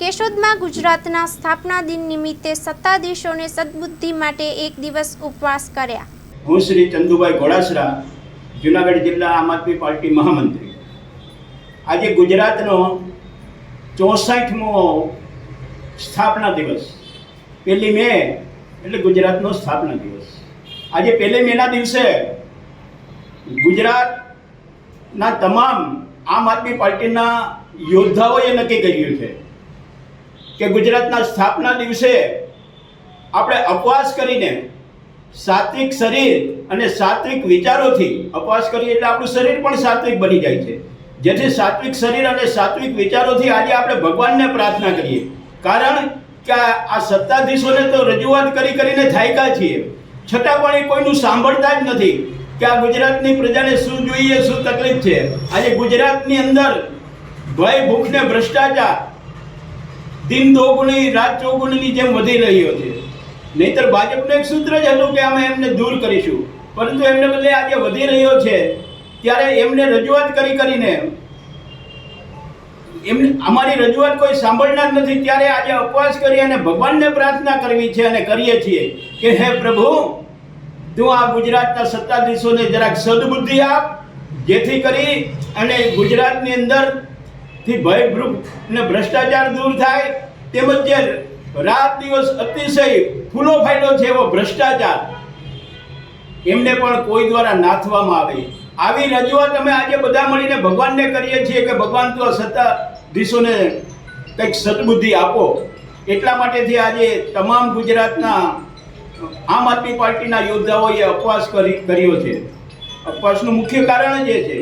કેશોદમાં ગુજરાતના સ્થાપના દિન નિમિત્તે સત્તાધીશોને સદબુદ્ધિ માટે એક દિવસ ઉપવાસ કર્યા. હું શ્રી ચંદુભાઈ ઘોડાસરા જુનાગઢ જિલ્લા આમ આદમી પાર્ટી મહામંત્રી. આજે ગુજરાતનો ચોસઠમો સ્થાપના દિવસ. પહેલી મે એટલે ગુજરાતનો સ્થાપના દિવસ. આજે પહેલી મેના દિવસે ગુજરાતના તમામ આમ આદમી પાર્ટીના યોદ્ધાઓએ નક્કી કર્યું છે. કે ગુજરાતના સ્થાપના દિવસે આપણે અપવાસ કરીને સાત્વિક શરીર અને સાત્વિક વિચારોથી અપવાસ કરીએ એટલે આપણું શરીર પણ સાત્વિક બની જાય છે. જેથી સાત્વિક શરીર અને સાત્વિક વિચારોથી આજે આપણે ભગવાનને પ્રાર્થના કરીએ. કારણ કે આ સત્તાધીશોને તો રજૂઆત કરી કરીને થાયકા છીએ. છતાં પણ એ કોઈનું સાંભળતા જ નથી કે આ ગુજરાતની પ્રજાને શું જોઈએ, શું તકલીફ છે. આજે ગુજરાતની અંદર ભય, ભૂખ ભ્રષ્ટાચાર દિન દોગુણી રાત ચોગુણીની જેમ વધી રહ્યો છે. નહીતર ભાજપનું એક સૂત્ર જ હતું કે અમે એમને દૂર કરીશું. પરંતુ એમને બદલે આજે વધી રહ્યો છે. ત્યારે એમને રજૂઆત કરી કરીને એમને અમારી રજૂઆત કોઈ સાંભળનાર નથી. ત્યારે આજે ઉપવાસ કરી અને ભગવાનને પ્રાર્થના કરવી છે અને કરીએ છીએ કે હે પ્રભુ, તું આ ગુજરાતના સત્તાધીશોને જરાક સદબુદ્ધિ આપ, જેથી કરી અને ગુજરાતની અંદરથી ભયભ્રુપ ને ભ્રષ્ટાચાર દૂર થાય, તેમજ જે રાત દિવસ અતિશય ફૂલો ફાયદો છે એવો ભ્રષ્ટાચાર, એમને પણ કોઈ દ્વારા નાથવામાં આવે. આવી રજૂઆત અમે આજે બધા મળીને ભગવાનને કરીએ છીએ કે ભગવાન તો સત્તા સત્તાધીશોને કંઈક સદબુદ્ધિ આપો. એટલા માટેથી આજે તમામ ગુજરાતના આમ આદમી પાર્ટીના યોદ્ધાઓએ અપવાસ કરી, કર્યો છે. અપવાસનું મુખ્ય કારણ જ એ છે.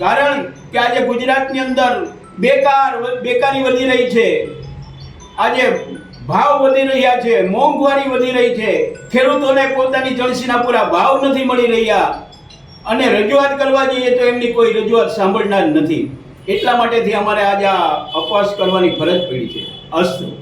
કારણ કે આજે ગુજરાતની અંદર બેકાર બેકારી વધી રહી છે. આજે ભાવ વધી રહ્યા છે, મોંઘવારી વધી રહી છે. ખેડૂતોને પોતાની જળસીના પૂરા ભાવ નથી મળી રહ્યા. અને રજૂઆત કરવા જઈએ તો એમની કોઈ રજૂઆત સાંભળનાર નથી. એટલા માટેથી અમારે આજે આ અપવાસ કરવાની ફરજ પડી છે. અસ્તુ.